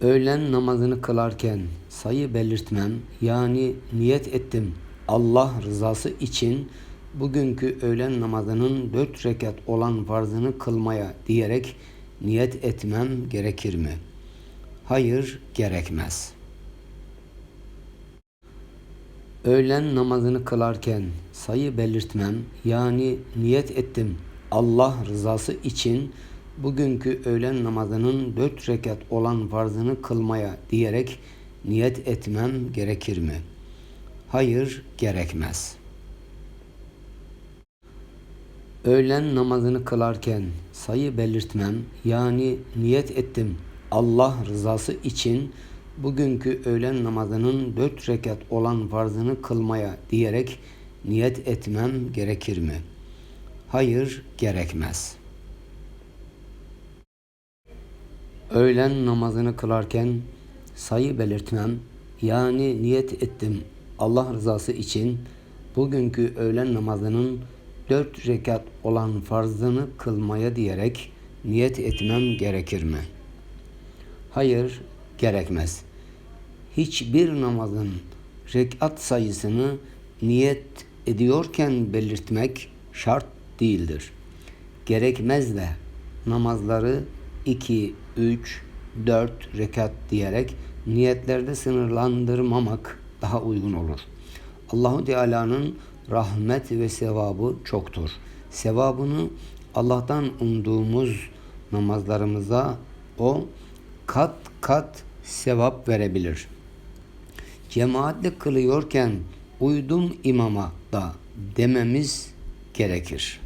Öğlen namazını kılarken sayı belirtmem yani niyet ettim Allah rızası için bugünkü öğlen namazının dört rekat olan farzını kılmaya diyerek niyet etmem gerekir mi? Hayır gerekmez. Öğlen namazını kılarken sayı belirtmem yani niyet ettim Allah rızası için bugünkü öğlen namazının dört rekat olan farzını kılmaya diyerek niyet etmem gerekir mi? Hayır gerekmez. Öğlen namazını kılarken sayı belirtmem yani niyet ettim Allah rızası için bugünkü öğlen namazının dört rekat olan farzını kılmaya diyerek niyet etmem gerekir mi? Hayır gerekmez. Öğlen namazını kılarken sayı belirtmem yani niyet ettim Allah rızası için bugünkü öğlen namazının dört rekat olan farzını kılmaya diyerek niyet etmem gerekir mi? Hayır, gerekmez. Hiçbir namazın rekat sayısını niyet ediyorken belirtmek şart değildir. Gerekmez de namazları 2, 3, 4 rekat diyerek niyetlerde sınırlandırmamak daha uygun olur. Allahu Teala'nın rahmet ve sevabı çoktur. Sevabını Allah'tan umduğumuz namazlarımıza o kat kat sevap verebilir. Cemaatle kılıyorken uydum imama da dememiz gerekir.